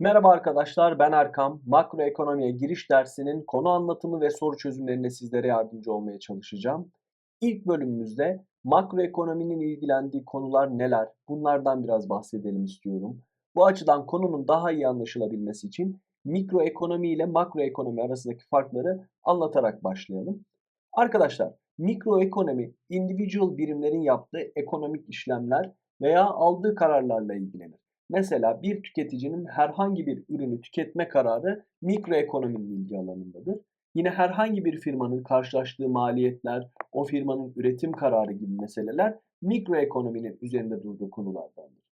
Merhaba arkadaşlar, ben Erkam. Makroekonomiye giriş dersinin konu anlatımı ve soru çözümlerine sizlere yardımcı olmaya çalışacağım. İlk bölümümüzde makroekonominin ilgilendiği konular neler? Bunlardan biraz bahsedelim istiyorum. Bu açıdan konunun daha iyi anlaşılabilmesi için mikroekonomi ile makroekonomi arasındaki farkları anlatarak başlayalım. Arkadaşlar, mikroekonomi individual birimlerin yaptığı ekonomik işlemler veya aldığı kararlarla ilgilenir. Mesela bir tüketicinin herhangi bir ürünü tüketme kararı mikroekonominin ilgi alanındadır. Yine herhangi bir firmanın karşılaştığı maliyetler, o firmanın üretim kararı gibi meseleler mikroekonominin üzerinde durduğu konulardandır.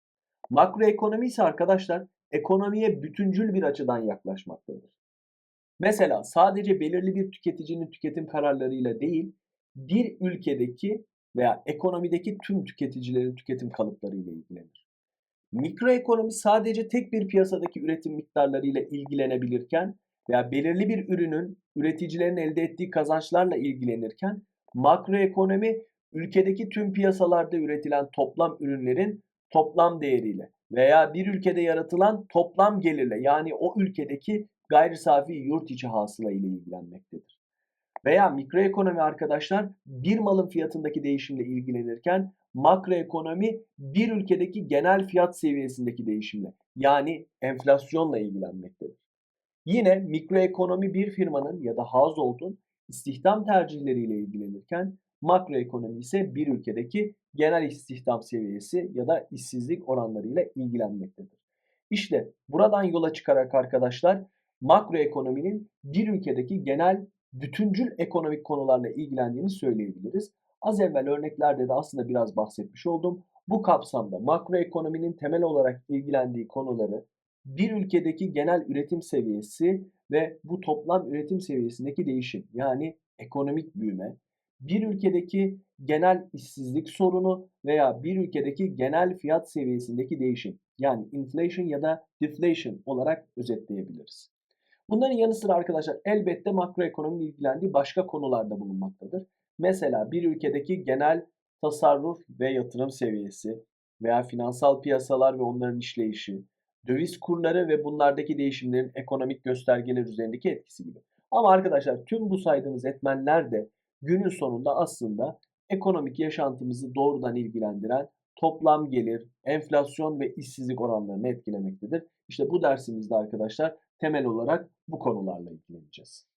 Makroekonomi ise arkadaşlar ekonomiye bütüncül bir açıdan yaklaşmaktadır. Mesela sadece belirli bir tüketicinin tüketim kararlarıyla değil, bir ülkedeki veya ekonomideki tüm tüketicilerin tüketim kalıplarıyla ilgilenir. Mikroekonomi sadece tek bir piyasadaki üretim miktarlarıyla ilgilenebilirken veya belirli bir ürünün üreticilerin elde ettiği kazançlarla ilgilenirken makroekonomi ülkedeki tüm piyasalarda üretilen toplam ürünlerin toplam değeriyle veya bir ülkede yaratılan toplam gelirle yani o ülkedeki gayri safi yurt içi hasıla ile ilgilenmektedir. Veya mikroekonomi arkadaşlar bir malın fiyatındaki değişimle ilgilenirken makroekonomi bir ülkedeki genel fiyat seviyesindeki değişimle yani enflasyonla ilgilenmektedir. Yine mikroekonomi bir firmanın ya da household'un istihdam tercihleriyle ilgilenirken makroekonomi ise bir ülkedeki genel istihdam seviyesi ya da işsizlik oranlarıyla ilgilenmektedir. İşte buradan yola çıkarak arkadaşlar makroekonominin bir ülkedeki genel bütüncül ekonomik konularla ilgilendiğini söyleyebiliriz. Az evvel örneklerde de aslında biraz bahsetmiş oldum. Bu kapsamda makroekonominin temel olarak ilgilendiği konuları bir ülkedeki genel üretim seviyesi ve bu toplam üretim seviyesindeki değişim yani ekonomik büyüme, bir ülkedeki genel işsizlik sorunu veya bir ülkedeki genel fiyat seviyesindeki değişim yani inflation ya da deflation olarak özetleyebiliriz. Bunların yanı sıra arkadaşlar elbette makroekonominin ilgilendiği başka konularda bulunmaktadır. Mesela bir ülkedeki genel tasarruf ve yatırım seviyesi veya finansal piyasalar ve onların işleyişi, döviz kurları ve bunlardaki değişimlerin ekonomik göstergeler üzerindeki etkisi gibi. Ama arkadaşlar tüm bu saydığımız etmenler de günün sonunda aslında ekonomik yaşantımızı doğrudan ilgilendiren toplam gelir, enflasyon ve işsizlik oranlarını etkilemektedir. İşte bu dersimizde arkadaşlar temel olarak bu konularla ilgileneceğiz.